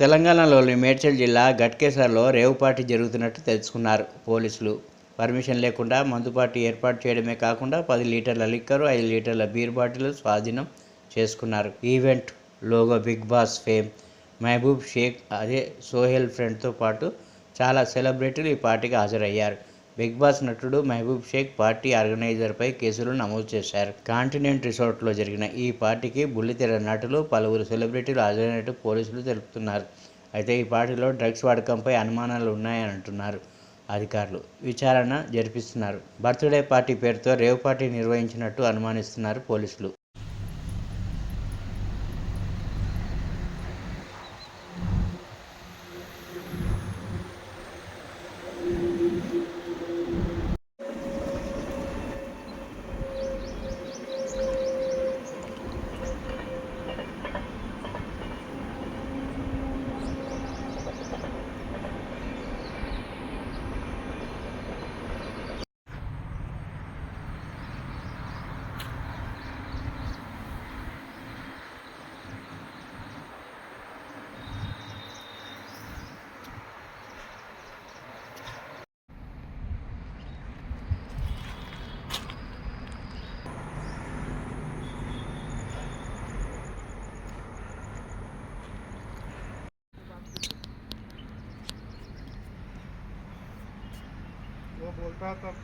తెలంగాణలోని మేడ్చల్ జిల్లా గట్కేసర్లో రేవు పార్టీ జరుగుతున్నట్టు తెలుసుకున్నారు పోలీసులు. పర్మిషన్ లేకుండా మందుపాటి ఏర్పాటు చేయడమే కాకుండా పది లీటర్ల లిక్కరు ఐదు లీటర్ల బీర్ బాటిల్ స్వాధీనం చేసుకున్నారు. Event logo Bigg Boss fame Mahaboob Shaikh అదే సోహెల్ ఫ్రెండ్తో పాటు చాలా సెలబ్రిటీలు ఈ పార్టీకి హాజరయ్యారు. బిగ్ బాస్ నటుడు మహబూబ్ షేక్ పార్టీ ఆర్గనైజర్పై కేసులు నమోదు చేశారు. కాంటినెంట్ రిసార్ట్లో జరిగిన ఈ పార్టీకి బుల్లితెర నటులు పలువురు సెలబ్రిటీలు హాజరైనట్టు పోలీసులు తెలుపుతున్నారు. అయితే ఈ పార్టీలో డ్రగ్స్ వాడకంపై అనుమానాలు ఉన్నాయని అంటున్నారు అధికారులు. విచారణ జరిపిస్తున్నారు. బర్త్డే పార్టీ పేరుతో రేవ్ పార్టీ నిర్వహించినట్టు అనుమానిస్తున్నారు పోలీసులు. блокатор.